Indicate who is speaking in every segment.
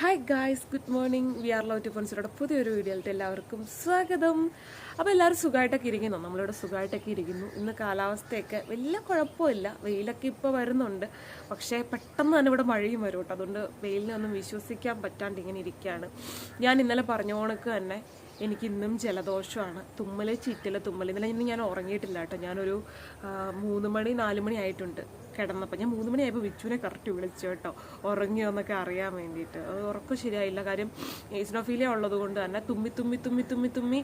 Speaker 1: Hi guys good morning we are love to ഫോൺസിലൂടെ പുതിയൊരു വീഡിയോയിലിട്ട് എല്ലാവർക്കും സ്വാഗതം. അപ്പോൾ എല്ലാവരും സുഖമായിട്ടൊക്കെ ഇരിക്കുന്നു. നമ്മളിവിടെ സുഖമായിട്ടൊക്കെ ഇരിക്കുന്നു. ഇന്ന് കാലാവസ്ഥയൊക്കെ വലിയ കുഴപ്പമില്ല. വെയിലൊക്കെ ഇപ്പോൾ വരുന്നുണ്ട്. പക്ഷേ പെട്ടെന്ന് തന്നെ ഇവിടെ മഴയും വരും കേട്ടോ. അതുകൊണ്ട് വെയിലിനെ ഒന്നും വിശ്വസിക്കാൻ പറ്റാണ്ട് ഇങ്ങനെ ഇരിക്കുകയാണ്. ഞാൻ ഇന്നലെ പറഞ്ഞ കണക്ക് തന്നെ എനിക്ക് ഇന്നും ജലദോഷമാണ്. തുമ്മൽ ചിറ്റല തുമ്മൽ ഇന്നലെ ഇന്ന് ഞാൻ ഉറങ്ങിയിട്ടില്ല കേട്ടോ. ഞാനൊരു മൂന്ന് മണി നാല് മണി ആയിട്ടുണ്ട് കിടന്നപ്പോൾ ഞാൻ മൂന്ന് മണിയായപ്പോൾ വിച്ചുവിനെ കറക്റ്റ് വിളിച്ചു കേട്ടോ. ഉറങ്ങിയോ എന്നൊക്കെ അറിയാൻ വേണ്ടിയിട്ട്. അത് ഉറക്കം ശരിയായില്ല. കാര്യം ഈസ്നോഫീലിയ ഉള്ളത് കൊണ്ട് തന്നെ തുമ്മി തുമ്മി തുമ്മി തുമ്മി തുമ്മി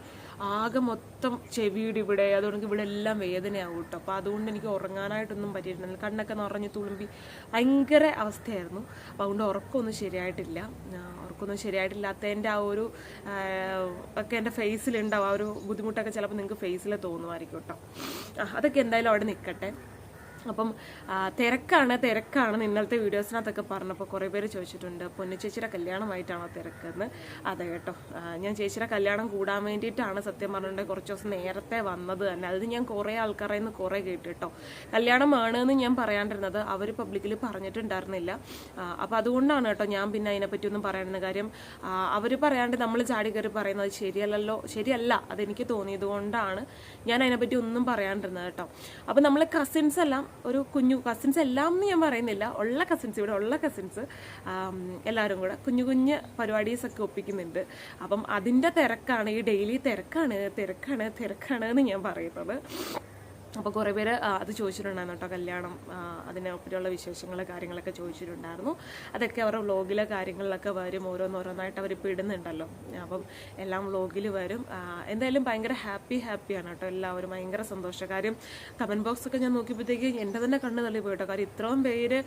Speaker 1: ആകെ മൊത്തം ചെവിയുടെ ഇവിടെ അതുകൊണ്ട് ഇവിടെ എല്ലാം വേദനയാവും കേട്ടോ. അപ്പോൾ അതുകൊണ്ട് എനിക്ക് ഉറങ്ങാനായിട്ടൊന്നും പറ്റിയിരുന്നില്ല. കണ്ണൊക്കെ നിറഞ്ഞ് തുളുമ്പി. ഭയങ്കര അവസ്ഥയായിരുന്നു. അപ്പോൾ അതുകൊണ്ട് ഉറക്കമൊന്നും ശരിയായിട്ടില്ല. ശരിയായിട്ടില്ലാത്ത ശരിയായിട്ടില്ലാത്തതിന്റെ ആ ഒരു ഒക്കെ എന്റെ ഫേസിലുണ്ടാവും ആ ഒരു ബുദ്ധിമുട്ടൊക്കെ ചിലപ്പോൾ നിങ്ങൾക്ക് ഫേസിൽ തോന്നുമായിരിക്കും കേട്ടോ അതൊക്കെ എന്തായാലും അവിടെ നിൽക്കട്ടെ അപ്പം തിരക്കാണ് തിരക്കാണ്. ഇന്നലത്തെ വീഡിയോസിനകത്തൊക്കെ പറഞ്ഞപ്പോൾ കുറേ പേര് ചോദിച്ചിട്ടുണ്ട് പൊന്നു ചേച്ചിയുടെ കല്യാണമായിട്ടാണോ തിരക്കെന്ന്? അതെ കേട്ടോ. ഞാൻ ചേച്ചിയുടെ കല്യാണം കൂടാൻ വേണ്ടിയിട്ടാണ് സത്യം പറഞ്ഞിട്ടുണ്ടെങ്കിൽ കുറച്ച് ദിവസം നേരത്തെ വന്നത് തന്നെ. അത് ഞാൻ കുറേ ആൾക്കാരെ നിന്ന് കുറേ കേട്ടിട്ടോ കേട്ടോ. കല്യാണമാണ് എന്ന് ഞാൻ പറയാണ്ടിരുന്നത് അവർ പബ്ലിക്കിൽ പറഞ്ഞിട്ടുണ്ടായിരുന്നില്ല. അപ്പോൾ അതുകൊണ്ടാണ് കേട്ടോ ഞാൻ പിന്നെ അതിനെപ്പറ്റി ഒന്നും പറയാനുള്ള കാര്യം അവർ പറയാണ്ട് നമ്മൾ ചാടി കയറി പറയുന്നത് ശരിയല്ലല്ലോ ശരിയല്ല അതെനിക്ക് തോന്നിയത് കൊണ്ടാണ് ഞാൻ അതിനെപ്പറ്റി ഒന്നും പറയാണ്ടിരുന്നത് കേട്ടോ. അപ്പോൾ നമ്മൾ കസിൻസ് എല്ലാം ഒരു കുഞ്ഞു കസിൻസ് എല്ലാം എന്ന് ഞാൻ പറയുന്നില്ല. ഉള്ള കസിൻസ് ഇവിടെ ഉള്ള കസിൻസ് എല്ലാവരും കൂടെ കുഞ്ഞു കുഞ്ഞ് പരിപാടീസ് ഒക്കെ ഒപ്പിക്കുന്നുണ്ട്. അപ്പം അതിന്റെ തിരക്കാണ് ഈ ഡെയിലി തിരക്കാണ് തിരക്കാണ് തിരക്കാണ് എന്ന് ഞാൻ പറയുന്നത്. അപ്പോൾ കുറേ പേര് അത് ചോദിച്ചിട്ടുണ്ടായിരുന്നു കേട്ടോ കല്യാണം അതിനെ പറ്റിയുള്ള വിശേഷങ്ങൾ കാര്യങ്ങളൊക്കെ ചോദിച്ചിട്ടുണ്ടായിരുന്നു. അതൊക്കെ അവരുടെ വ്ളോഗിലെ കാര്യങ്ങളിലൊക്കെ വരും ഓരോന്നോരോന്നായിട്ട് അവർ അവരിപ്പോൾ ഇടുന്നുണ്ടല്ലോ അപ്പം എല്ലാം വ്ളോഗിൽ വരും. എന്തായാലും ഭയങ്കര ഹാപ്പി ഹാപ്പിയാണ് കേട്ടോ എല്ലാവരും ഭയങ്കര സന്തോഷം. കാര്യം കമന്റ് ബോക്സൊക്കെ ഞാൻ നോക്കിയപ്പോഴത്തേക്ക് എന്റെ തന്നെ കണ്ണ് തള്ളി പോയിട്ടോ കാര്യം ഇത്രയും പേര്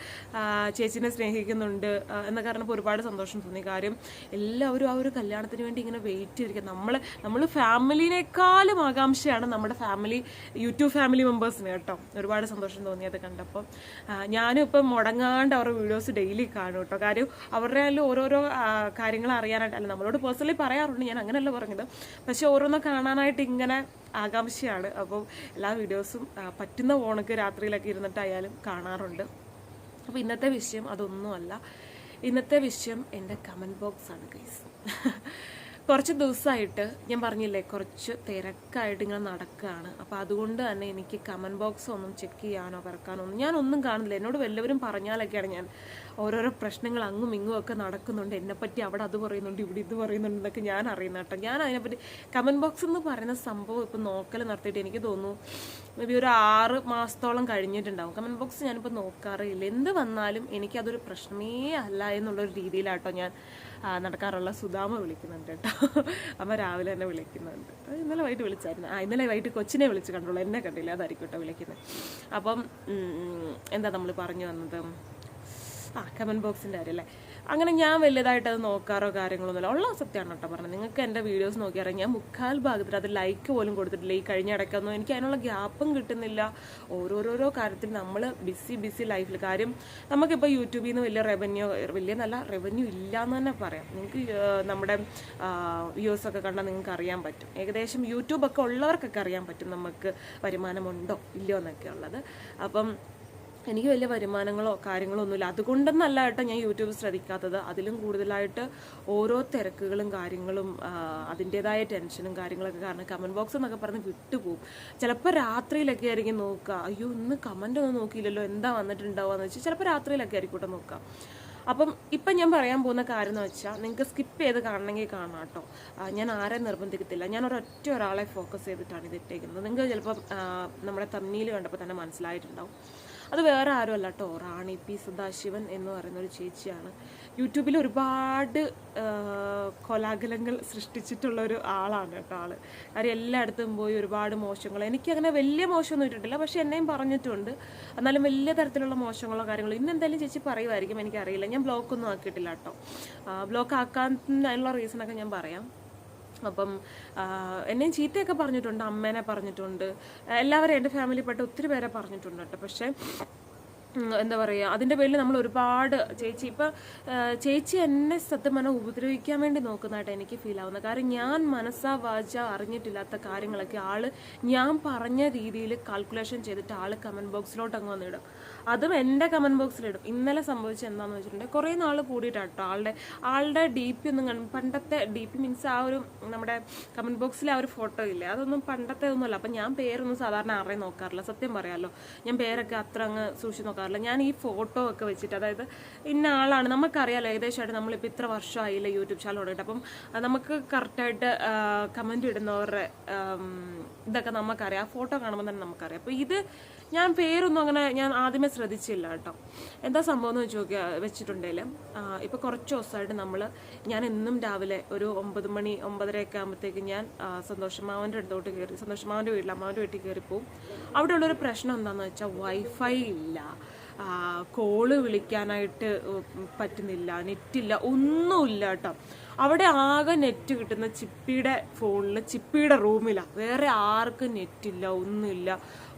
Speaker 1: ചേച്ചിനെ സ്നേഹിക്കുന്നുണ്ട് എന്ന കാരണപ്പോൾ ഒരുപാട് സന്തോഷം തോന്നി. കാര്യം എല്ലാവരും ആ ഒരു കല്യാണത്തിന് വേണ്ടി ഇങ്ങനെ വെയിറ്റ് ചെയ്തിരിക്കുക. നമ്മൾ നമ്മൾ ഫാമിലിനേക്കാളും ആകാംക്ഷയാണ് നമ്മുടെ ഫാമിലി യൂട്യൂബ് ഫാമിലി മെമ്പേഴ്സിന് കേട്ടോ ഒരുപാട് സന്തോഷം തോന്നിയത് കണ്ടപ്പോൾ. ഞാനും ഇപ്പം മുടങ്ങാണ്ട് അവരുടെ വീഡിയോസ് ഡെയിലി കാണും കേട്ടോ. കാര്യം അവരുടെ അതിൽ ഓരോരോ കാര്യങ്ങൾ അറിയാനായിട്ട് നമ്മളോട് പേഴ്സണലി പറയാറുണ്ട് ഞാൻ അങ്ങനെയല്ല പറഞ്ഞത്. പക്ഷെ ഓരോന്ന് കാണാനായിട്ട് ഇങ്ങനെ ആകാംക്ഷയാണ്. അപ്പോൾ എല്ലാ വീഡിയോസും പറ്റുന്ന ഓണക്ക് രാത്രിയിലൊക്കെ ഇരുന്നിട്ടായാലും കാണാറുണ്ട്. അപ്പോൾ ഇന്നത്തെ വിഷയം അതൊന്നുമല്ല. ഇന്നത്തെ വിഷയം എന്റെ കമന്റ് ബോക്സാണ് ഗൈസ് കുറച്ച് ദിവസമായിട്ട് ഞാൻ പറഞ്ഞില്ലേ കുറച്ച് തിരക്കായിട്ട് ഇങ്ങനെ നടക്കുകയാണ് അപ്പോൾ അതുകൊണ്ട് തന്നെ എനിക്ക് കമന്റ് ബോക്സ് ഒന്നും ചെക്ക് ചെയ്യാനോ പറക്കാനോ ഒന്നും ഞാൻ ഒന്നും കാണുന്നില്ല. എന്നോട് വല്ലവരും പറഞ്ഞാലൊക്കെയാണ് ഞാൻ ഓരോരോ പ്രശ്നങ്ങൾ അങ്ങും ഇങ്ങും ഒക്കെ നടക്കുന്നുണ്ട്. എന്നെപ്പറ്റി അവിടെ അത് പറയുന്നുണ്ട് ഇവിടെ ഇത് പറയുന്നുണ്ട് എന്നൊക്കെ ഞാൻ അറിയുന്ന കേട്ടോ. ഞാൻ അതിനെപ്പറ്റി കമന്റ് ബോക്സ് എന്ന് പറയുന്ന സംഭവം ഇപ്പം നോക്കൽ നടത്തിയിട്ട് എനിക്ക് തോന്നുന്നു മേ ബി ഒരു ആറ് മാസത്തോളം കഴിഞ്ഞിട്ടുണ്ടാവും. കമന്റ് ബോക്സ് ഞാനിപ്പോൾ നോക്കാറില്ല എന്ത് വന്നാലും എനിക്കതൊരു പ്രശ്നമേ അല്ല എന്നുള്ളൊരു രീതിയിലാട്ടോ ഞാൻ നടക്കാറുള്ള സുധാമ വിളിക്കുന്നുണ്ട് കേട്ടോ. അമ്മ രാവിലെ തന്നെ വിളിക്കുന്നുണ്ട്. ഇന്നലെ വൈകിട്ട് വിളിച്ചായിരുന്നു. ആ ഇന്നലെ വൈകിട്ട് കൊച്ചിനെ വിളിച്ച് കണ്ടുള്ളൂ എന്നെ കണ്ടില്ല. അതായിരിക്കും കേട്ടോ വിളിക്കുന്നത് അപ്പം എന്താ നമ്മൾ പറഞ്ഞു വന്നത്? ആ കമന്റ് ബോക്സിന്റെ കാര്യം അല്ലേ? അങ്ങനെ ഞാൻ വലുതായിട്ട് അത് നോക്കാറോ കാര്യങ്ങളൊന്നുമില്ല. ഉള്ള സത്യമാണ് കേട്ടോ പറഞ്ഞത്. നിങ്ങൾക്ക് എന്റെ വീഡിയോസ് നോക്കിയാൽ ഞാൻ മുക്കാൽ ഭാഗത്തിൽ അത് ലൈക്ക് പോലും കൊടുത്തിട്ടില്ല. ഈ കഴിഞ്ഞ ഇടയ്ക്കൊന്നും എനിക്ക് അതിനുള്ള ഗ്യാപ്പും കിട്ടുന്നില്ല. ഓരോരോരോ കാര്യത്തിൽ നമ്മൾ ബിസി ബിസി ലൈഫിൽ കാര്യം നമുക്കിപ്പോൾ യൂട്യൂബിൽ നിന്ന് വലിയ റവന്യൂ വലിയ നല്ല റവന്യൂ ഇല്ല എന്ന് തന്നെ പറയാം. നിങ്ങൾക്ക് നമ്മുടെ വ്യൂസ് ഒക്കെ കണ്ടാൽ നിങ്ങൾക്ക് അറിയാൻ പറ്റും. ഏകദേശം യൂട്യൂബൊക്കെ ഉള്ളവർക്കൊക്കെ അറിയാൻ പറ്റും നമുക്ക് വരുമാനമുണ്ടോ ഇല്ലയോ എന്നൊക്കെ ഉള്ളത് അപ്പം എനിക്ക് വലിയ വരുമാനങ്ങളോ കാര്യങ്ങളോ ഒന്നുമില്ല അതുകൊണ്ടെന്നല്ല കേട്ടോ ഞാൻ യൂട്യൂബ് ശ്രദ്ധിക്കാത്തത്. അതിലും കൂടുതലായിട്ട് ഓരോ തിരക്കുകളും കാര്യങ്ങളും അതിന്റേതായ ടെൻഷനും കാര്യങ്ങളൊക്കെ കാരണം കമന്റ് ബോക്സ് എന്നൊക്കെ പറഞ്ഞ് വിട്ടുപോകും. ചിലപ്പോൾ രാത്രിയിലൊക്കെ ആയിരിക്കും നോക്കുക. അയ്യോ ഇന്ന് കമന്റ് ഒന്നും നോക്കിയില്ലല്ലോ. എന്താ വന്നിട്ടുണ്ടാവുക എന്ന് വെച്ചാൽ ചിലപ്പോൾ രാത്രിയിലൊക്കെ ആയിരിക്കും നോക്കുക. അപ്പം ഇപ്പം ഞാൻ പറയാൻ പോകുന്ന കാര്യം എന്ന് വെച്ചാൽ നിങ്ങൾക്ക് സ്കിപ്പ് ചെയ്ത് കാണണമെങ്കിൽ കാണാം കേട്ടോ. ഞാൻ ആരെ നിർബന്ധിക്കത്തില്ല. ഞാൻ ഒരൊറ്റ ഒരാളെ ഫോക്കസ് ചെയ്തിട്ടാണ് ഇത് ഇട്ടേക്കുന്നത്. നിങ്ങൾക്ക് ചിലപ്പം നമ്മുടെ തമ്മിയിൽ കണ്ടപ്പോൾ തന്നെ മനസ്സിലായിട്ടുണ്ടാവും. അത് വേറെ ആരും അല്ല കേട്ടോ റാണി പി സദാശിവൻ എന്ന് പറയുന്ന ഒരു ചേച്ചിയാണ്. യൂട്യൂബിൽ ഒരുപാട് കോലാഹലങ്ങൾ സൃഷ്ടിച്ചിട്ടുള്ള ഒരു ആളാണ് കേട്ടോ ആൾ. കാര്യം എല്ലായിടത്തും പോയി ഒരുപാട് മോശങ്ങൾ. എനിക്കങ്ങനെ വലിയ മോശമൊന്നും ഇട്ടിട്ടില്ല. പക്ഷെ എന്നെയും പറഞ്ഞിട്ടുണ്ട്. എന്നാലും വലിയ തരത്തിലുള്ള മോശങ്ങളോ കാര്യങ്ങളോ ഇന്ന് എന്തായാലും ചേച്ചി പറയുമായിരിക്കും. എനിക്കറിയില്ല. ഞാൻ ബ്ലോക്കൊന്നും ആക്കിയിട്ടില്ല കേട്ടോ. ബ്ലോക്ക് ആക്കാൻ അതിനുള്ള റീസണൊക്കെ ഞാൻ പറയാം. അപ്പം എന്നെയും ചീത്തയൊക്കെ പറഞ്ഞിട്ടുണ്ട് അമ്മേനെ പറഞ്ഞിട്ടുണ്ട്. എല്ലാവരും എന്റെ ഫാമിലിപ്പെട്ട ഒത്തിരി പേരെ പറഞ്ഞിട്ടുണ്ട് കേട്ടോ. പക്ഷേ എന്താ പറയുക അതിന്റെ പേരിൽ നമ്മൾ ഒരുപാട് ചേച്ചി ഇപ്പം ചേച്ചി എന്നെ സത്യം പറഞ്ഞാൽ ഉപദ്രവിക്കാൻ വേണ്ടി നോക്കുന്നതായിട്ട് എനിക്ക് ഫീൽ ആവുന്നത്. കാരണം ഞാൻ മനസ്സാ വാച അറിഞ്ഞിട്ടില്ലാത്ത കാര്യങ്ങളൊക്കെ ആൾ ഞാൻ പറഞ്ഞ രീതിയിൽ കാൽക്കുലേഷൻ ചെയ്തിട്ട് ആൾ കമന്റ് ബോക്സിലോട്ട് അങ്ങ് വന്നിടും അതും എന്റെ കമന്റ് ബോക്സിലിടും ഇന്നലെ സംഭവിച്ചത് എന്താണെന്ന് വെച്ചിട്ടുണ്ടെങ്കിൽ കുറേ നാൾ കൂടിയിട്ടാണ് കേട്ടോ ആളുടെ ആളുടെ ഡി പി ഒന്നും കാണും പണ്ടത്തെ ഡി പി മീൻസ് ആ ഒരു നമ്മുടെ കമന്റ് ബോക്സിലെ ആ ഒരു ഫോട്ടോ ഇല്ലേ അതൊന്നും പണ്ടത്തെ ഒന്നുമല്ല അപ്പം ഞാൻ പേരൊന്നും സാധാരണ ആരെ നോക്കാറില്ല. സത്യം പറയാമല്ലോ ഞാൻ പേരൊക്കെ അത്ര അങ്ങ് സൂക്ഷിച്ച് നോക്കാറില്ല. ഞാൻ ഈ ഫോട്ടോ ഒക്കെ വെച്ചിട്ട് അതായത് ഇന്ന ആളാണ്. നമുക്കറിയാമല്ലോ ഏകദേശമായിട്ട് നമ്മളിപ്പോൾ ഇത്ര വർഷമായില്ല യൂട്യൂബ് ചാനൽ തുടങ്ങിയിട്ട് അപ്പം നമുക്ക് കറക്റ്റായിട്ട് കമന്റ് ഇടുന്നവരുടെ ഇതൊക്കെ നമുക്കറിയാം. ആ ഫോട്ടോ കാണുമ്പോൾ തന്നെ നമുക്കറിയാം. അപ്പോൾ ഇത് ഞാൻ പേരൊന്നും അങ്ങനെ ഞാൻ ആദ്യമേ ശ്രദ്ധിച്ചില്ല കേട്ടോ. എന്താ സംഭവം എന്ന് വെച്ച് വെച്ചിട്ടുണ്ടെങ്കിൽ ഇപ്പോൾ കുറച്ച് ദിവസമായിട്ട് നമ്മൾ ഞാൻ എന്നും രാവിലെ ഒരു ഒമ്പത് മണി ഒമ്പതരയൊക്കെ ആകുമ്പോഴത്തേക്ക് ഞാൻ ആ, സന്തോഷ് മാവന്റെ അടുത്തോട്ട് കയറി സന്തോഷ് മാവന്റെ വീട്ടിൽ അമ്മാവന്റെ വീട്ടിൽ കയറി പോവും. അവിടെ ഉള്ളൊരു പ്രശ്നം എന്താണെന്ന് വെച്ചാൽ വൈഫൈ ഇല്ല. കോൾ വിളിക്കാനായിട്ട് പറ്റുന്നില്ല നെറ്റില്ല ഒന്നുമില്ല കേട്ടോ. അവിടെ ആകെ നെറ്റ് കിട്ടുന്ന ചിപ്പിയുടെ ഫോണിൽ ചിപ്പിയുടെ റൂമിലാണ് വേറെ ആർക്കും നെറ്റില്ല ഒന്നുമില്ല.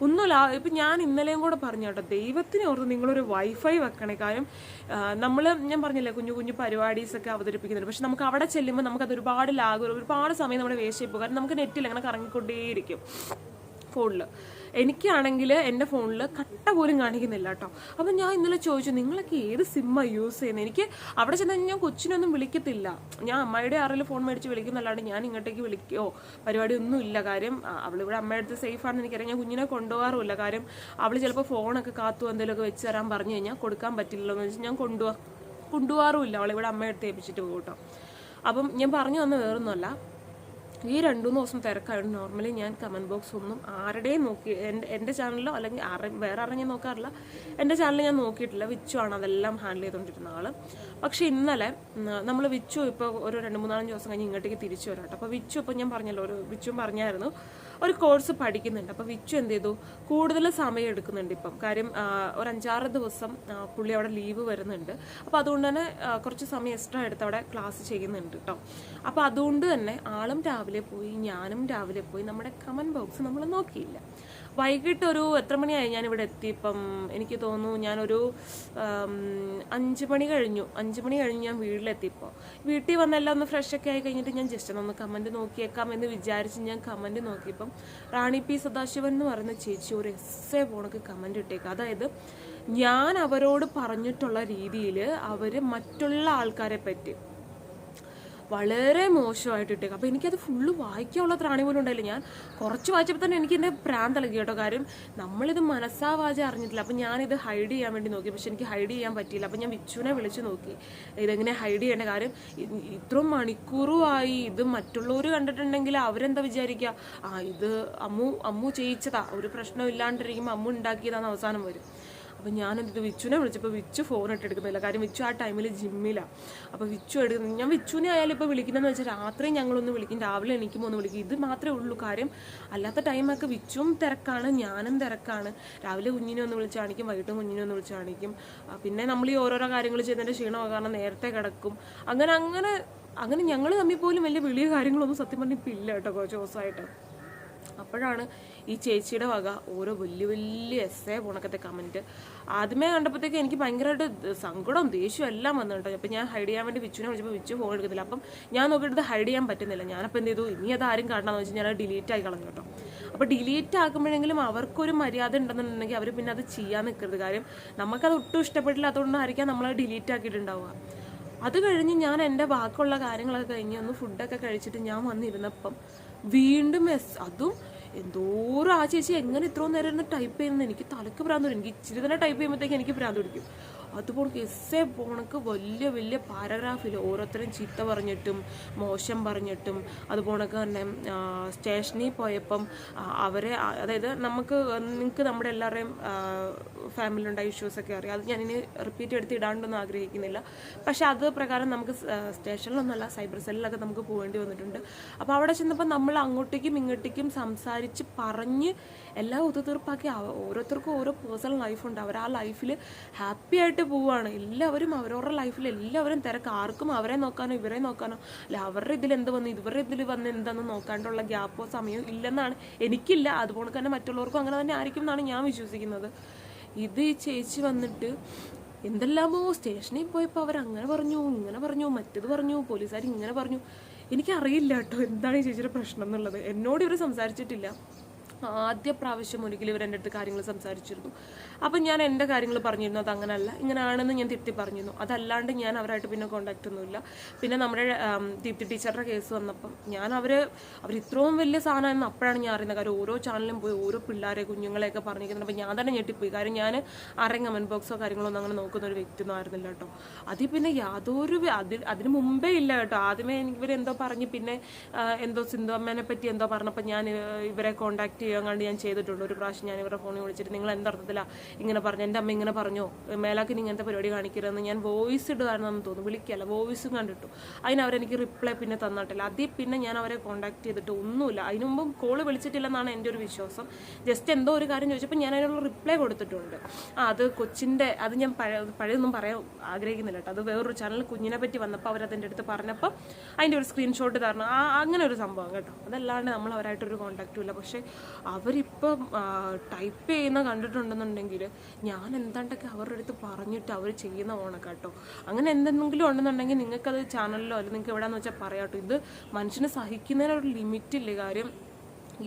Speaker 1: ഒന്നുമില്ല. ഇപ്പം ഞാൻ ഇന്നലെയും കൂടെ പറഞ്ഞു കേട്ടോ ദൈവത്തിന് ഓർത്ത് നിങ്ങളൊരു വൈഫൈ വെക്കണേ. കാര്യം നമ്മൾ ഞാൻ പറഞ്ഞില്ലേ കുഞ്ഞു കുഞ്ഞു പരിപാടീസ് ഒക്കെ അവതരിപ്പിക്കുന്നുണ്ട്. പക്ഷെ നമുക്ക് അവിടെ ചെല്ലുമ്പോൾ നമുക്കത് ഒരുപാട് ലാഗ് ഒരുപാട് സമയം നമ്മൾ വേസ്റ്റ് ചെയ്യും കാരണം നമുക്ക് നെറ്റിൽ അങ്ങനെ കറങ്ങിക്കൊണ്ടേയിരിക്കും. ഫോണിൽ എനിക്കാണെങ്കിൽ എന്റെ ഫോണിൽ കട്ട പോലും കാണിക്കുന്നില്ല കേട്ടോ. അപ്പം ഞാൻ ഇന്നലെ ചോദിച്ചു നിങ്ങളൊക്കെ ഏത് സിമ്മാണ് യൂസ് ചെയ്യുന്നത് എനിക്ക് അവിടെ ചെന്ന് ഞാൻ കൊച്ചിനൊന്നും വിളിക്കത്തില്ല. ഞാൻ അമ്മയുടെ ആരെങ്കിലും ഫോൺ മേടിച്ച് വിളിക്കുന്നല്ലാണ്ട് ഞാൻ ഇങ്ങോട്ടേക്ക് വിളിക്കുകയോ പരിപാടി ഒന്നും ഇല്ല കാര്യം അവളിവിടെ അമ്മയുടെ അടുത്ത് സേഫ് ആണെന്ന് എനിക്കറിയാം. ഞാൻ കുഞ്ഞിനെ കൊണ്ടുപോകാറുമില്ല. കാര്യം അവൾ ചിലപ്പോൾ ഫോണൊക്കെ കാത്തു എന്തെങ്കിലുമൊക്കെ വെച്ച് തരാൻ പറഞ്ഞു കഴിഞ്ഞാൽ കൊടുക്കാൻ പറ്റില്ലല്ലോ എന്ന് ഞാൻ കൊണ്ടുപോകാം കൊണ്ടുപോകാറുമില്ല. അവളിവിടെ അമ്മയുടെ അടുത്ത് ഏൽപ്പിച്ചിട്ട് പോകും അപ്പം ഞാൻ പറഞ്ഞു വന്ന വേറൊന്നുമല്ല. ഈ രണ്ടു മൂന്ന് ദിവസം തിരക്കായിട്ട് നോർമലി ഞാൻ കമന്റ് ബോക്സ് ഒന്നും ആരുടെയും നോക്കി എന്റെ എന്റെ ചാനലിലോ അല്ലെങ്കിൽ വേറെ ആരും ഞാൻ നോക്കാറില്ല. എന്റെ ചാനലിൽ ഞാൻ നോക്കിയിട്ടില്ല. വിച്ചു ആണ് അതെല്ലാം ഹാൻഡിൽ ചെയ്തുകൊണ്ടിരുന്ന ആൾ പക്ഷേ ഇന്നലെ നമ്മൾ വിച്ചു ഇപ്പോൾ ഒരു രണ്ട് മൂന്നാലഞ്ച് ദിവസം കഴിഞ്ഞ് ഇങ്ങോട്ടേക്ക് തിരിച്ചു വരാം കേട്ടോ അപ്പോൾ വിച്ചു ഇപ്പോൾ ഞാൻ പറഞ്ഞല്ലോ ഒരു വിച്ചും പറഞ്ഞായിരുന്നു. ഒരു കോഴ്സ് പഠിക്കുന്നുണ്ട്. അപ്പോൾ വിച്ചു എന്ത് ചെയ്തു? കൂടുതൽ സമയം എടുക്കുന്നുണ്ട് ഇപ്പം. കാര്യം ഒരു അഞ്ചാറ് ദിവസം പുള്ളി അവിടെ ലീവ് വരുന്നുണ്ട്. അപ്പോൾ അതുകൊണ്ട് തന്നെ കുറച്ച് സമയം എക്സ്ട്രാ എടുത്ത് അവിടെ ക്ലാസ് ചെയ്യുന്നുണ്ട് കേട്ടോ അപ്പോൾ അതുകൊണ്ട് തന്നെ ആളും രാവിലെ പോയി ഞാനും രാവിലെ പോയി നമ്മുടെ കമന്റ് ബോക്സ് നമ്മൾ നോക്കിയില്ല. വൈകിട്ട് ഒരു എത്ര മണിയായി ഞാൻ ഇവിടെ എത്തി? ഇപ്പം എനിക്ക് തോന്നുന്നു ഞാനൊരു അഞ്ച് മണി കഴിഞ്ഞു. അഞ്ച് മണി കഴിഞ്ഞ് ഞാൻ വീട്ടിലെത്തിയപ്പോൾ വീട്ടിൽ വന്നെല്ലാം ഒന്ന് ഫ്രഷ് ഒക്കെ ആയി കഴിഞ്ഞിട്ട് ഞാൻ ജസ്റ്റ് ഒന്ന് കമന്റ് നോക്കിയേക്കാം എന്ന് വിചാരിച്ച് ഞാൻ കമന്റ് നോക്കിയപ്പം റാണി പി സദാശിവൻ എന്ന് പറയുന്ന ചേച്ചി ഒരു എസ് എ പോണക്ക് കമന്റ് ഇട്ടേക്കാം. അതായത് ഞാൻ അവരോട് പറഞ്ഞിട്ടുള്ള രീതിയിൽ അവർ മറ്റുള്ള ആൾക്കാരെ പറ്റി. വളരെ മോശമായിട്ട് ഇട്ടേക്കും. അപ്പോൾ എനിക്കത് ഫുള്ള് വായിക്കാനുള്ള ത്രാണി പോലും ഉണ്ടായില്ല. ഞാൻ കുറച്ച് വായിച്ചപ്പോൾ തന്നെ എനിക്ക് എന്റെ പ്രാന്ത് ഇളകി കേട്ടോ. കാര്യം നമ്മളിത് മനസ്സാ വാച അറിഞ്ഞിട്ടില്ല. അപ്പം ഞാനിത് ഹൈഡ് ചെയ്യാൻ വേണ്ടി നോക്കി. പക്ഷെ എനിക്ക് ഹൈഡ് ചെയ്യാൻ പറ്റിയില്ല. അപ്പം ഞാൻ വിച്ചുവിനെ വിളിച്ച് നോക്കി. ഇതെങ്ങനെ ഹൈഡ് ചെയ്യേണ്ട കാര്യം ഇത്ര മണിക്കൂറുമായി ഇത് മറ്റുള്ളവർ കണ്ടിട്ടുണ്ടെങ്കിൽ അവരെന്താ വിചാരിക്കുക ആ ഇത് അമ്മു അമ്മു ചെയ്യിച്ചതാ. ഒരു പ്രശ്നം ഇല്ലാണ്ടിരിക്കുമ്പോൾ അമ്മു ഉണ്ടാക്കിയതാന്ന് അവസാനം വരും. അപ്പം ഞാനെന്ത് വിച്ചുവിനെ വിളിച്ചപ്പോൾ വിച്ചു ഫോൺ ഇട്ട് എടുക്കുന്നില്ല. കാര്യം വിച്ചു ആ ടൈമിൽ ജിമ്മിലാണ് അപ്പോൾ വിച്ചു എടുക്കുന്നത് ഞാൻ വിച്ചുവിനെ ആയാലും ഇപ്പോൾ വിളിക്കുന്നതെന്ന് വെച്ചാൽ രാത്രി ഞങ്ങളൊന്ന് വിളിക്കും. രാവിലെ എണീക്കുമ്പോൾ ഒന്ന് വിളിക്കും. ഇത് മാത്രമേ ഉള്ളൂ കാര്യം. അല്ലാത്ത ടൈമൊക്കെ വിച്ചും തിരക്കാണ് ഞാനും തിരക്കാണ്. രാവിലെ കുഞ്ഞിനെ ഒന്ന് വിളിച്ച് കാണിക്കും വൈകിട്ടും കുഞ്ഞിനെ ഒന്ന് വിളിച്ച് കാണിക്കും. പിന്നെ നമ്മൾ ഈ ഓരോരോ കാര്യങ്ങൾ ചെയ്യുന്നതിന്റെ ക്ഷീണമോ. കാരണം നേരത്തെ കിടക്കും. അങ്ങനെ അങ്ങനെ അങ്ങനെ ഞങ്ങൾ തമ്മിൽ പോലും വലിയ വലിയ കാര്യങ്ങളൊന്നും സത്യം ഇല്ല കേട്ടോ കുറച്ച് ദിവസമായിട്ട് അപ്പോഴാണ് ഈ ചേച്ചിയുടെ വക ഓരോ വലിയ വലിയ എസ് എ പോണക്കത്തെ കമന്റ് ആദ്യമേ കണ്ടപ്പോഴത്തേക്ക് എനിക്ക് ഭയങ്കരമായിട്ട് സങ്കടവും ദേഷ്യവും എല്ലാം വന്നു കേട്ടോ. അപ്പം ഞാൻ ഹൈഡ് ചെയ്യാൻ വേണ്ടി വിച്ചുവിനെ വിളിച്ചപ്പോൾ വിച്ചു ഫോൺ എടുക്കുന്നില്ല. അപ്പം ഞാൻ നോക്കിയിട്ട് ഹൈഡ് ചെയ്യാൻ പറ്റുന്നില്ല. ഞാനപ്പോൾ എന്ത് ചെയ്തു? ഇനി അത് ആരും കാണണമെന്ന് വെച്ചാൽ ഞാൻ ഡിലീറ്റ് ആയി കളഞ്ഞു കേട്ടോ. അപ്പോൾ ഡിലീറ്റ് ആക്കുമ്പോഴെങ്കിലും അവർക്കൊരു മര്യാദ ഉണ്ടെന്നുണ്ടെങ്കിൽ അവർ പിന്നെ അത് ചെയ്യാൻ നിൽക്കരുത് കാര്യം നമുക്കത് ഒട്ടും ഇഷ്ടപ്പെട്ടില്ലാത്തതുകൊണ്ടായിരിക്കാം നമ്മൾ ഡിലീറ്റ് ആക്കിയിട്ടുണ്ടാവുക. അത് കഴിഞ്ഞ് ഞാൻ എന്റെ ബാക്കിയുള്ള കാര്യങ്ങളൊക്കെ കഴിഞ്ഞ് ഒന്ന് ഫുഡൊക്കെ കഴിച്ചിട്ട് ഞാൻ വന്നിരുന്നപ്പം വീണ്ടും എസ് അതും എന്തോരം ആ ചേച്ചി എങ്ങനെ ഇത്രയും നേരം ഇരുന്ന് ടൈപ്പ് ചെയ്യുന്നത് എനിക്ക് തലക്ക് ഭ്രാന്ത് വരും എനിക്ക് ഇച്ചിരി തന്നെ ടൈപ്പ് ചെയ്യുമ്പോഴത്തേക്ക് എനിക്ക് ഭ്രാന്ത് പിടിക്കും. അതുപോലെ എസ് എ പോണക്ക് വലിയ വലിയ പാരഗ്രാഫിൽ ഓരോരുത്തരും ചീത്ത പറഞ്ഞിട്ടും മോശം പറഞ്ഞിട്ടും അതുപോണക്ക് തന്നെ സ്റ്റേഷനിൽ പോയപ്പം അവരെ അതായത് നമുക്ക് നിങ്ങൾക്ക് നമ്മുടെ എല്ലാവരുടെയും ഫാമിലിയിലുണ്ടായ ഇഷ്യൂസൊക്കെ അറിയാം. അത് ഞാനിനി റിപ്പീറ്റ് എടുത്ത് ഇടാണ്ടൊന്നും ആഗ്രഹിക്കുന്നില്ല. പക്ഷെ അത് പ്രകാരം നമുക്ക് സ്റ്റേഷനിലൊന്നുമല്ല സൈബർ സെല്ലിലൊക്കെ നമുക്ക് പോകേണ്ടി വന്നിട്ടുണ്ട്. അപ്പോൾ അവിടെ ചെന്നപ്പോൾ നമ്മൾ അങ്ങോട്ടേക്കും ഇങ്ങോട്ടേക്കും സംസാരിച്ച് പറഞ്ഞ് എല്ലാം ഒത്തുതീർപ്പാക്കി ഓരോരുത്തർക്കും ഓരോ പേഴ്സണൽ ലൈഫുണ്ട് അവർ ആ ലൈഫിൽ ഹാപ്പി ആയിട്ട് പോവുകയാണ് എല്ലാവരും അവരവരുടെ ലൈഫിൽ എല്ലാവരും തിരക്ക്. ആർക്കും അവരെ നോക്കാനോ ഇവരെ നോക്കാനോ. അല്ല അവരുടെ ഇതിൽ എന്ത് വന്നു? ഇവരുടെ ഇതിൽ വന്ന് എന്താണെന്ന് നോക്കാണ്ടുള്ള ഗ്യാപ്പോ സമയമോ ഇല്ലെന്നാണ്. എനിക്കില്ല. അതുപോലെ തന്നെ മറ്റുള്ളവർക്കും അങ്ങനെ തന്നെ ആയിരിക്കും എന്നാണ് ഞാൻ വിശ്വസിക്കുന്നത്. ഇത് ഈ ചേച്ചി വന്നിട്ട് എന്തെല്ലാമോ സ്റ്റേഷനിൽ പോയപ്പോൾ അവർ അങ്ങനെ പറഞ്ഞു ഇങ്ങനെ പറഞ്ഞു മറ്റത് പറഞ്ഞു പോലീസുകാർ ഇങ്ങനെ പറഞ്ഞു. എനിക്കറിയില്ല കേട്ടോ എന്താണ് ഈ ചേച്ചിയുടെ പ്രശ്നം എന്നുള്ളത്. എന്നോട് ഇവർ സംസാരിച്ചിട്ടില്ല. ആദ്യ പ്രാവശ്യം ഒരിക്കലും ഇവർ എന്റെ അടുത്ത് കാര്യങ്ങൾ സംസാരിച്ചിരുന്നു. അപ്പം ഞാൻ എന്റെ കാര്യങ്ങൾ പറഞ്ഞിരുന്നു അത് അങ്ങനെയല്ല ഇങ്ങനെയാണെന്ന് ഞാൻ തിരുത്തി പറഞ്ഞിരുന്നു. അതല്ലാണ്ട് ഞാൻ അവരായിട്ട് പിന്നെ കോണ്ടാക്ട് ഒന്നുമില്ല. പിന്നെ നമ്മുടെ ദീപ്തി ടീച്ചറുടെ കേസ് വന്നപ്പം ഞാൻ അവർ അവർ ഇത്രയും വലിയ സാധനമായിരുന്നു അപ്പോഴാണ് ഞാൻ അറിയുന്നത്. കാര്യം ഓരോ ചാനലിലും പോയി ഓരോ പിള്ളേരെ കുഞ്ഞുങ്ങളെയൊക്കെ പറഞ്ഞിരിക്കുന്നത് അപ്പം ഞാൻ തന്നെ ഞെട്ടിപ്പോയി. കാര്യം ഞാൻ ആരെയും കമന്റ് ബോക്സോ കാര്യങ്ങളോ ഒന്നും അങ്ങനെ നോക്കുന്ന ഒരു വ്യക്തിയൊന്നും ആയിരുന്നില്ല കേട്ടോ. അതിൽ പിന്നെ യാതൊരു അതിൽ അതിന് മുമ്പേ ഇല്ല കേട്ടോ. ആദ്യമേ ഇവരെന്തോ പറഞ്ഞ് പിന്നെ എന്തോ സിന്ധു അമ്മേനെ പറ്റി എന്തോ പറഞ്ഞപ്പോൾ ഞാൻ ഇവരെ കോണ്ടാക്ട് ചെയ്യാൻ കണ്ട് ഞാൻ ചെയ്തിട്ടുണ്ട് ഒരു പ്രാവശ്യം ഞാൻ ഇവരുടെ ഫോണിൽ വിളിച്ചിട്ട് നിങ്ങൾ എന്തർത്ഥത്തിലാണ് ഇങ്ങനെ പറഞ്ഞു? എന്റെ അമ്മ ഇങ്ങനെ പറഞ്ഞു? മേലാക്കിന് ഇങ്ങനത്തെ പരിപാടി കാണിക്കരുതെന്ന് ഞാൻ വോയിസ് ഇടുകയാണെന്ന് തോന്നുന്നു. വിളിക്കല്ല വോയിസും കണ്ടിട്ടു. അതിന് അവരെനിക്ക് റിപ്ലൈ പിന്നെ തന്നിട്ടില്ല. അതിൽ പിന്നെ ഞാൻ അവരെ കോൺടാക്ട് ചെയ്തിട്ട് ഒന്നുമില്ല. അതിനു മുമ്പ് കോൾ വിളിച്ചിട്ടില്ലെന്നാണ് എന്റെ ഒരു വിശ്വാസം. ജസ്റ്റ് എന്തോ ഒരു കാര്യം ചോദിച്ചപ്പോൾ ഞാൻ അതിനുള്ള റിപ്ലൈ കൊടുത്തിട്ടുണ്ട്. ആ അത് കൊച്ചിന്റെ അത് ഞാൻ പഴയ പഴയൊന്നും പറയാൻ ആഗ്രഹിക്കുന്നില്ല കേട്ടോ. അത് വേറൊരു ചാനൽ കുഞ്ഞിനെ പറ്റി വന്നപ്പോൾ അവരതിന്റെ അടുത്ത് പറഞ്ഞപ്പോൾ അതിന്റെ ഒരു സ്ക്രീൻഷോട്ട് തരണം. ആ അങ്ങനെ ഒരു സംഭവം കേട്ടോ. അതല്ലാണ്ട് നമ്മൾ അവരായിട്ടൊരു കോൺടാക്റ്റും ഇല്ല. പക്ഷേ അവരിപ്പം ടൈപ്പ് ചെയ്യുന്ന കണ്ടിട്ടുണ്ടെന്നുണ്ടെങ്കിൽ ഞാൻ എന്താണ്ടൊക്കെ അവരുടെ അടുത്ത് പറഞ്ഞിട്ട് അവർ ചെയ്യുന്ന ഓണം കേട്ടോ അങ്ങനെ എന്തെങ്കിലും ഉണ്ടെന്നുണ്ടെങ്കിൽ നിങ്ങൾക്കത് ചാനലിലോ അല്ലെങ്കിൽ നിങ്ങൾക്ക് എവിടെയാണെന്ന് വെച്ചാൽ പറയാം കേട്ടോ ഇത് മനുഷ്യനെ സഹിക്കുന്നതിനൊരു ലിമിറ്റില്ലേ കാര്യം?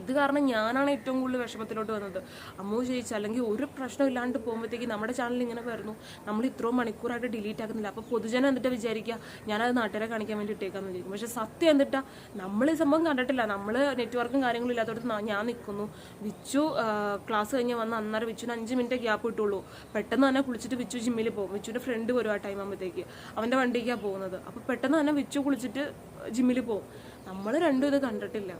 Speaker 1: ഇത് കാരണം ഞാനാണ് ഏറ്റവും കൂടുതൽ വിഷമത്തിലോട്ട് വന്നത് അമ്മു ചേച്ചി അല്ലെങ്കിൽ ഒരു പ്രശ്നം ഇല്ലാണ്ട് പോകുമ്പോഴത്തേക്ക് നമ്മുടെ ചാനൽ ഇങ്ങനെ വരുന്നു. നമ്മൾ ഇത്രയും മണിക്കൂറായിട്ട് ഡിലീറ്റ് ആക്കുന്നില്ല. അപ്പോൾ പൊതുജനം എന്നിട്ട് വിചാരിക്കുക? ഞാനത് നാട്ടുകാരെ കാണിക്കാൻ വേണ്ടി ഇട്ടേക്കാന്ന് വിചാരിക്കും. പക്ഷെ സത്യം എന്നിട്ടാ നമ്മൾ ഈ സംഭവം കണ്ടിട്ടില്ല. നമ്മൾ നെറ്റ്വർക്കും കാര്യങ്ങളും ഇല്ലാത്തടത്ത് ഞാൻ നിൽക്കുന്നു. വിച്ചു ക്ലാസ് കഴിഞ്ഞ് വന്ന് അന്നേരം വിച്ചുവിന് അഞ്ച് മിനിറ്റ് ഗ്യാപ്പ് കിട്ടുള്ളൂ. പെട്ടെന്ന് തന്നെ കുളിച്ചിട്ട് വിച്ചു ജിമ്മിൽ പോകും. വിച്ചുവിന്റെ ഫ്രണ്ട് വരും ആ ടൈം ആകുമ്പോഴത്തേക്ക് അവന്റെ വണ്ടിക്കാണ് പോകുന്നത്. അപ്പോൾ പെട്ടെന്ന് തന്നെ വിച്ചു കുളിച്ചിട്ട് ജിമ്മിൽ പോകും. നമ്മൾ രണ്ടും ഇത് കണ്ടിട്ടില്ല.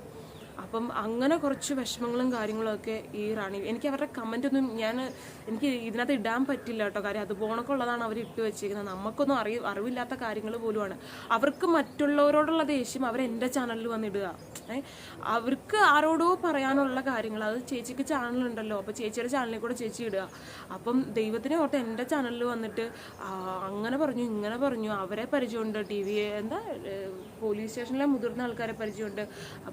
Speaker 1: അപ്പം അങ്ങനെ കുറച്ച് വിഷമങ്ങളും കാര്യങ്ങളും ഒക്കെ ഈ റാണി എനിക്ക് അവരുടെ കമന്റ് ഒന്നും ഞാൻ എനിക്ക് ഇതിനകത്ത് ഇടാൻ പറ്റില്ല കേട്ടോ. കാര്യം അതുപോണൊക്കെ ഉള്ളതാണ് അവർ ഇട്ട് വെച്ചിരിക്കുന്നത് നമുക്കൊന്നും അറിയ അറിവില്ലാത്ത കാര്യങ്ങൾ പോലുമാണ്. അവർക്ക് മറ്റുള്ളവരോടുള്ള ദേഷ്യം അവർ എന്റെ ചാനലിൽ വന്നിടുക അവർക്ക് ആരോടോ പറയാനുള്ള കാര്യങ്ങൾ അത് ചേച്ചിക്ക് ചാനലുണ്ടല്ലോ അപ്പോൾ ചേച്ചിയുടെ ചാനലിൽ കൂടെ ചേച്ചി ഇടുക. അപ്പം ദൈവത്തിനെ ഓർത്ത് എന്റെ ചാനലിൽ വന്നിട്ട് അങ്ങനെ പറഞ്ഞു ഇങ്ങനെ പറഞ്ഞു. അവരെ പരിചയമുണ്ട്. ടി വി എന്താ പോലീസ് സ്റ്റേഷനിലെ മുതിർന്ന ആൾക്കാരെ പരിചയമുണ്ട്.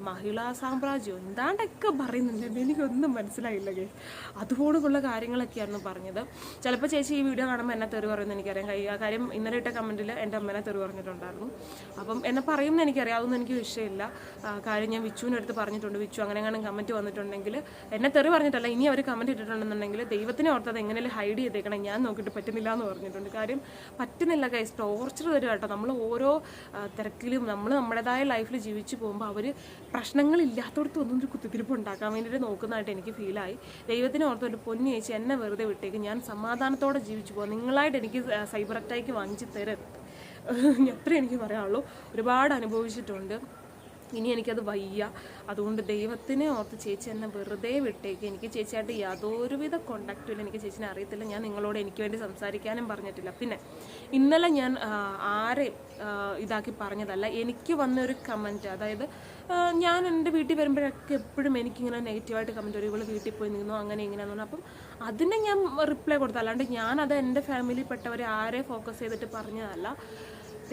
Speaker 1: മഹിളാ സാമ്രാജ്യം. എന്താണ്ടൊക്കെ പറയുന്നുണ്ട്? എനിക്കൊന്നും മനസ്സിലായില്ല കേസ് അതുപോലുള്ള കാര്യങ്ങളൊക്കെയായിരുന്നു പറഞ്ഞത്. ചിലപ്പോൾ ചേച്ചി ഈ വീഡിയോ കാണുമ്പോൾ എന്നെ തെറി പറയുന്നത് എനിക്കറിയാം. കൈ- ആ കാര്യം ഇന്നലെ ഇട്ട കമന്റിൽ എന്റെ അമ്മേനെ തെറി പറഞ്ഞിട്ടുണ്ടായിരുന്നു. അപ്പം എന്നെ പറയുമെന്ന് എനിക്കറിയാം. അതൊന്നും എനിക്ക് വിഷയമില്ല. കാര്യം ഞാൻ വിച്ചുവിന്റെ അടുത്ത് പറഞ്ഞിട്ടുണ്ട്. വിച്ചു അങ്ങനെ അങ്ങനെ കമന്റ് വന്നിട്ടുണ്ടെങ്കിൽ എന്നെ തെറി പറഞ്ഞിട്ടല്ല ഇനി അവർ കമന്റ് ഇട്ടിട്ടുണ്ടെന്നുണ്ടെങ്കിൽ ദൈവത്തിനെ ഓർത്തത് എങ്ങനെയും ഹൈഡ് ചെയ്തേക്കണം. ഞാൻ നോക്കിയിട്ട് പറ്റുന്നില്ല എന്ന് പറഞ്ഞിട്ടുണ്ട്. കാര്യം പറ്റുന്നില്ല കൈസ് ടോർച്ചർ തരും കേട്ടോ. നമ്മൾ ഓരോ തിരക്കിലും നമ്മൾ നമ്മുടേതായ ലൈഫിൽ ജീവിച്ചു പോകുമ്പോൾ അവർ പ്രശ്നങ്ങളില്ലാത്തടത്ത് ഒന്നും ഒരു കുത്തിത്തിരിപ്പ് ഉണ്ടാക്കാൻ വേണ്ടിയിട്ട് നോക്കുന്നതായിട്ട് എനിക്ക് ഫീലായി ദൈവത്തിനെ ഓർത്ത് ഒരു പൊന്നു ചേച്ചി എന്നെ വെറുതെ വിട്ടേക്ക്. ഞാൻ സമാധാനത്തോടെ ജീവിച്ചു പോകാം നിങ്ങളായിട്ട് എനിക്ക് സൈബർ അറ്റാക്ക് വാങ്ങിച്ച് തരരുത്. അത്രേ എനിക്ക് പറയാനുള്ളൂ. ഒരുപാട് അനുഭവിച്ചിട്ടുണ്ട്. ഇനി എനിക്കത് വയ്യ. അതുകൊണ്ട് ദൈവത്തിനെ ഓർത്ത് ചേച്ചി എന്നെ വെറുതെ വിട്ടേക്ക്. എനിക്ക് ചേച്ചിയായിട്ട് യാതൊരുവിധ കോണ്ടാക്റ്റും ഇല്ല. എനിക്ക് ചേച്ചിനെ അറിയത്തില്ല. ഞാൻ നിങ്ങളോട് എനിക്ക് വേണ്ടി സംസാരിക്കാനും പറഞ്ഞിട്ടില്ല. പിന്നെ ഇന്നലെ ഞാൻ ആരെ ഇതാക്കി പറഞ്ഞതല്ല. എനിക്ക് വന്ന ഒരു കമന്റ് അതായത് ഞാൻ എന്റെ വീട്ടിൽ വരുമ്പോഴൊക്കെ എപ്പോഴും എനിക്കിങ്ങനെ നെഗറ്റീവായിട്ട് കമന്റ് വരും. ഇവിടെ വീട്ടിൽ പോയി നിന്നു അങ്ങനെ ഇങ്ങനെയെന്ന് പറഞ്ഞു. അപ്പം അതിനെ ഞാൻ റിപ്ലൈ കൊടുത്തു അല്ലാണ്ട് ഞാനത് എന്റെ ഫാമിലിയിൽപ്പെട്ടവരെ ആരെ ഫോക്കസ് ചെയ്തിട്ട് പറഞ്ഞതല്ല.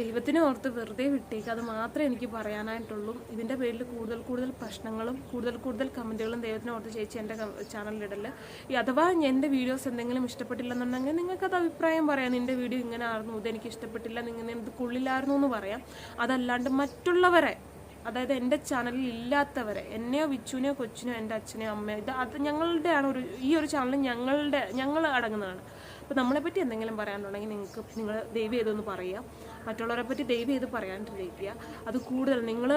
Speaker 1: ദൈവത്തിനെ ഓർത്ത് വെറുതെ വിട്ടേക്ക്. അത് മാത്രമേ എനിക്ക് പറയാനായിട്ടുള്ളൂ. ഇതിന്റെ പേരിൽ കൂടുതൽ കൂടുതൽ പ്രശ്നങ്ങളും കൂടുതൽ കൂടുതൽ കമന്റുകളും ദൈവത്തിനെ ഓർത്ത് ചേച്ചി എന്റെ ചാനലിലിടൽ അഥവാ എന്റെ വീഡിയോസ് എന്തെങ്കിലും ഇഷ്ടപ്പെട്ടില്ലെന്നുണ്ടെങ്കിൽ നിങ്ങൾക്കത് അഭിപ്രായം പറയാം. നിന്റെ വീഡിയോ ഇങ്ങനെ ആയിരുന്നു ഇത് എനിക്ക് ഇഷ്ടപ്പെട്ടില്ല നിങ്ങൾ ഇത് കൊള്ളില്ലായിരുന്നു എന്ന് പറയാം. അതല്ലാണ്ട് മറ്റുള്ളവരെ അതായത് എന്റെ ചാനലിൽ ഇല്ലാത്തവരെ എന്നെയോ വിച്ചുവിനെയോ കൊച്ചിനെയോ എന്റെ അച്ഛനെയോ അമ്മയോ ഇത് അത് ഞങ്ങളുടെയാണ് ഒരു ഈ ഒരു ചാനൽ ഞങ്ങളുടെ ഞങ്ങൾ അടങ്ങുന്നതാണ്. അപ്പോൾ നമ്മളെപ്പറ്റി എന്തെങ്കിലും പറയാനുണ്ടെങ്കിൽ നിങ്ങൾക്ക് നിങ്ങൾ ദൈവം ഏതൊന്ന് പറയുക. മറ്റുള്ളവരെ പറ്റി ദയവ് ചെയ്ത് പറയാണ്ടിരിക്കുക അത് കൂടുതൽ നിങ്ങൾ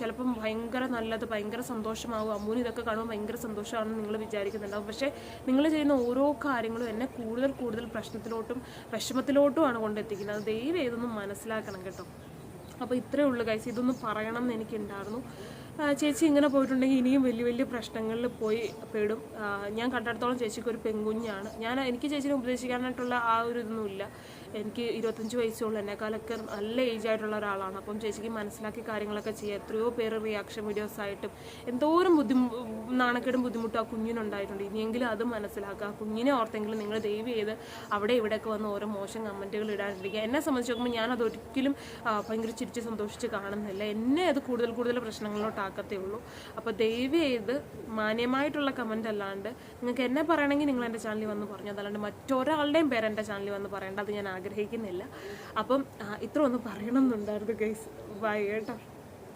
Speaker 1: ചിലപ്പം ഭയങ്കര നല്ലത് ഭയങ്കര സന്തോഷമാവും. അമ്മൂന് ഇതൊക്കെ കാണുമ്പോൾ ഭയങ്കര സന്തോഷമാണെന്ന് നിങ്ങൾ വിചാരിക്കുന്നുണ്ടാവും. പക്ഷേ നിങ്ങൾ ചെയ്യുന്ന ഓരോ കാര്യങ്ങളും എന്നെ കൂടുതൽ കൂടുതൽ പ്രശ്നത്തിലോട്ടും വിഷമത്തിലോട്ടുമാണ് കൊണ്ടെത്തിക്കുന്നത്. അത് ദയവ് ചെയ്തൊന്നും മനസ്സിലാക്കണം കേട്ടോ. അപ്പോൾ ഇത്രയേ ഉള്ളൂ കൈസ് ഇതൊന്നും പറയണം എന്ന് എനിക്കുണ്ടായിരുന്നു. ചേച്ചി ഇങ്ങനെ പോയിട്ടുണ്ടെങ്കിൽ ഇനിയും വലിയ വലിയ പ്രശ്നങ്ങളിൽ പോയി പെടും. ഞാൻ കണ്ടിടത്തോളം ചേച്ചിക്ക് ഒരു പെൺകുഞ്ഞാണ്. ഞാൻ എനിക്ക് ചേച്ചിനെ ഉപദേശിക്കാനായിട്ടുള്ള ആ ഒരു ഇതൊന്നുമില്ല. എനിക്ക് ഇരുപത്തഞ്ച് വയസ്സുള്ള. എന്നെക്കാളൊക്കെ നല്ല ഏജ് ആയിട്ടുള്ള ഒരാളാണ്. അപ്പം ചേച്ചിക്ക് മനസ്സിലാക്കി കാര്യങ്ങളൊക്കെ ചെയ്യുക എത്രയോ പേര് റിയാക്ഷൻ വീഡിയോസ് ആയിട്ടും എന്തോരം ബുദ്ധിമു നാണക്കേടും ബുദ്ധിമുട്ടും ആ കുഞ്ഞിനുണ്ടായിട്ടുണ്ട്. ഇനിയെങ്കിലും അത് മനസ്സിലാക്കുക. ആ കുഞ്ഞിനെ ഓർത്തെങ്കിലും നിങ്ങൾ ദയവ് ചെയ്ത് അവിടെ ഇവിടെയൊക്കെ വന്ന് ഓരോ മോശം കമന്റുകൾ ഇടാണ്ടിരിക്കുക. എന്നെ സംബന്ധിച്ച് നോക്കുമ്പോൾ ഞാൻ ഒരിക്കലും ആ, ഭയങ്കര ചിരിച്ച് സന്തോഷിച്ച് കാണുന്നില്ല. എന്നെ അത് കൂടുതൽ കൂടുതൽ പ്രശ്നങ്ങളിലോട്ടാക്കത്തേ ഉള്ളൂ. അപ്പോൾ ദയവ് ചെയ്ത് മാന്യമായിട്ടുള്ള കമന്റ് അല്ലാണ്ട് നിങ്ങൾക്ക് എന്നെ പറയണമെങ്കിൽ നിങ്ങൾ എന്റെ ചാനലിൽ വന്ന് പറഞ്ഞു. അതല്ലാണ്ട് മറ്റൊരാളുടെയും പേര് എന്റെ ചാനലിൽ വന്ന് പറയേണ്ട അത് ഞാൻ ആഗ്രഹിക്കുന്നില്ല. അപ്പം ഇത്ര ഒന്ന് പറയണം എന്നുണ്ടായിരുന്നു ഗൈസ്. ബൈ കേട്ടോ.